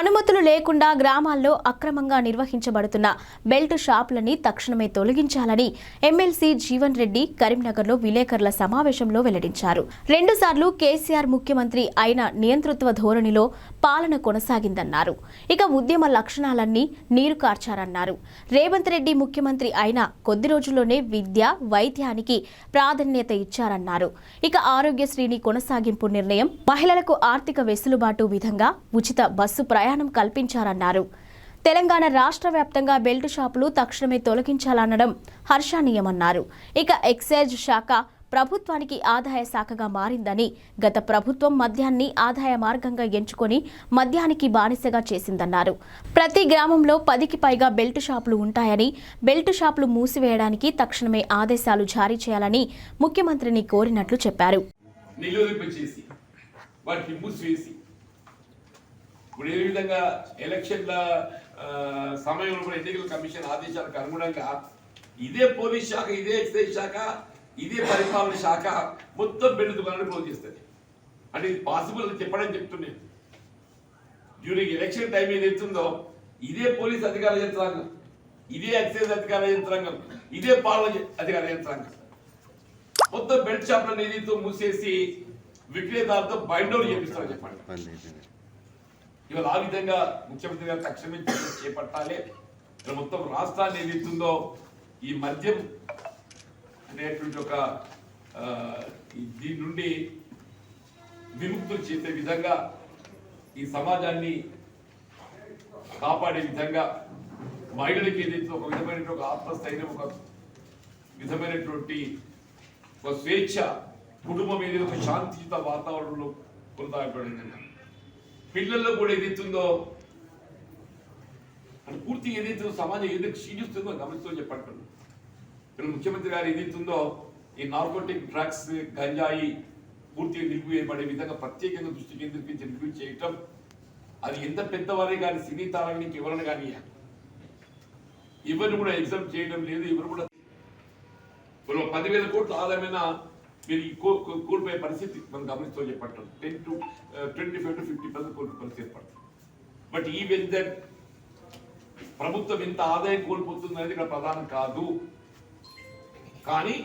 అనుమతులు లేకుండా గ్రామాల్లో అక్రమంగా నిర్వహించబడుతున్న బెల్ట్ షాపులని తక్షణమే తొలగించాలని ఎమ్మెల్సీ జీవన్ రెడ్డి కరీంనగర్లో విలేకరుల సమావేశంలో వెల్లడించారు. రెండుసార్లు కేసీఆర్ ముఖ్యమంత్రి అయిన నియంతృత్వ ధోరణిలో పాలన కొనసాగిందన్నారు. ఇక ఉద్యమ లక్షణాలన్నీ నీరు కార్చారన్నారు. రేవంత్ రెడ్డి ముఖ్యమంత్రి అయిన కొద్ది రోజుల్లోనే విద్య వైద్యానికి ప్రాధాన్యత ఇచ్చారన్నారు. ఇక ఆరోగ్యశ్రీని కొనసాగింపు నిర్ణయం మహిళలకు ఆర్థిక వెసులుబాటు విధంగా ఉచిత బస్సు ప్రయాణం కల్పించారన్నారు. తెలంగాణ రాష్ట్ర వ్యాప్తంగా బెల్ట్ షాపులు తక్షణమే తొలగించాలనడం హర్షణీయమన్నారు. ఇక ఎక్సైజ్ శాఖ ప్రభుత్వానికి ఆదాయ శాఖగా మారిందని గత ప్రభుత్వం మద్యాన్ని ఆదాయ మార్గంగా ఎంచుకొని మద్యానికి బానిసగా చేసిందన్నారు. ప్రతి గ్రామంలో పదికి పైగా బెల్ట్ షాపులు ఉంటాయని బెల్ట్ షాపులు మూసివేయడానికి తక్షణమే ఆదేశాలు జారీ చేయాలని ముఖ్యమంత్రిని కోరినట్లు చెప్పారు. ఇప్పుడు ఏ విధంగా ఎలక్షన్ల సమయంలో కూడా ఎన్నికల కమిషన్ ఆదేశాలకు అనుగుణంగా ఇదే పోలీస్ శాఖ ఇదే ఎక్సైజ్ శాఖ ఇదే పరిపాలన శాఖ మొత్తం బెల్ట్ దుకాణాన్ని క్లోజ్ చేస్తుంది. అంటే ఇది పాసిబుల్ అని చెప్పడం చెప్తున్నాను. డ్యూరింగ్ ఎలక్షన్ టైం ఏదైతుందో ఇదే పోలీస్ అధికార యంత్రాంగం ఇదే ఎక్సైజ్ అధికార యంత్రాంగం ఇదే పాలన అధికార యంత్రాంగం. మొత్తం బెల్ట్ షాప్లను ఏదైతే మూసేసి విక్రేతలతో బైండోర్ ఓవర్ చెప్పండి. ఇవాళ ఆ విధంగా ముఖ్యమంత్రి గారు తక్షణమే చేపట్టాలి. ఇక్కడ మొత్తం రాష్ట్రాన్ని ఏదైతుందో ఈ మద్యం అనేటువంటి ఒక దీని నుండి విముక్తులు చేసే విధంగా ఈ సమాజాన్ని కాపాడే విధంగా మహిళలకి ఏదైతే ఒక విధమైనటువంటి ఒక ఆత్మస్థైర్యం ఒక విధమైనటువంటి ఒక స్వేచ్ఛ కుటుంబం ఏదైతే ఒక శాంతియుత వాతావరణంలో కొనసాగబడింది. పిల్లల్లో కూడా ఏదైతుందో అది పూర్తిగా ఏదైతే సమాజం ఏదైతే క్షీణిస్తుందో గమనిస్తూ చెప్పండి. ముఖ్యమంత్రి గారు ఏదైతుందో ఈ నార్కోటిక్ డ్రగ్స్ గంజాయి పూర్తిగా నిలిపివేయబడే విధంగా ప్రత్యేకంగా దృష్టి కేంద్రీకరించి రివ్యూ చేయటం అది ఎంత పెద్దవారే కానీ సినీ తారానికి ఎవరైనా కానీ ఎవరిని కూడా ఎగ్జామ్ చేయడం లేదు ఎవరు కూడా పదివేల కోట్ల ఆదాయమైన మీరు కోల్పోయే పరిస్థితి మనం గమనిస్తూ చెప్పటం. Ten to twenty five to fifty percent కోల్పోయే పరిస్థితి ఏర్పడుతుంది. బట్ ఈ దట్ ప్రభుత్వం ఎంత ఆదాయం కోల్పోతుంది అనేది ఇక్కడ ప్రధానం కాదు. కానీ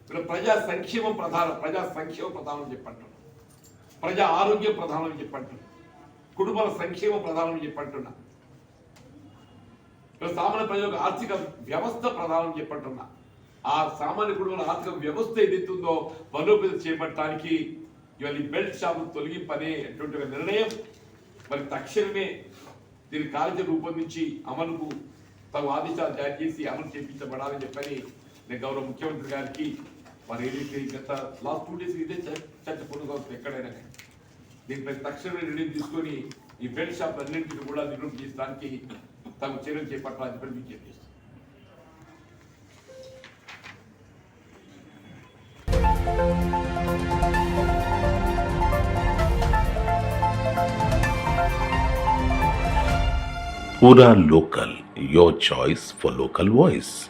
ఇక్కడ ప్రజా సంక్షేమం ప్రధానం ప్రజా సంక్షేమ ప్రధానం చెప్పంటున్నా ప్రజా ఆరోగ్యం ప్రధానం చెప్పంటున్నా కుటుంబాల సంక్షేమం ప్రధానం చెప్పంటున్నా ఇక్కడ సామాన్య ప్రజలకు ఆర్థిక వ్యవస్థ ప్రధానం చెప్పంటున్నా ఆ సామాన్య కుటుంబాల ఆర్థిక వ్యవస్థ ఏదైతుందో బలోపేతం చేపట్టడానికి ఇవాళ బెల్ట్ షాపు తొలగింపనేటువంటి అటువంటి నిర్ణయం. మరి తక్షణమే దీని కార్యక్రమం రూపొందించి అమలుకు తగు ఆదేశాలు జారీ చేసి అమలు చేపించబడాలని చెప్పని నేను గౌరవ ముఖ్యమంత్రి గారికి మరి ఏదైతే గత లాస్ట్ టూ డేస్ ఇదే చర్చ చర్చ పొందుకోవచ్చు ఎక్కడైనా కానీ దీనిపై తక్షణమే నిర్ణయం తీసుకొని ఈ బెల్ట్ షాప్ అన్నింటిని కూడా నిరూపించడానికి తగు చర్యలు చేపట్టాలని చెప్పి విజ్ఞప్తి చేస్తున్నాను. Pura Local, your choice for local voice.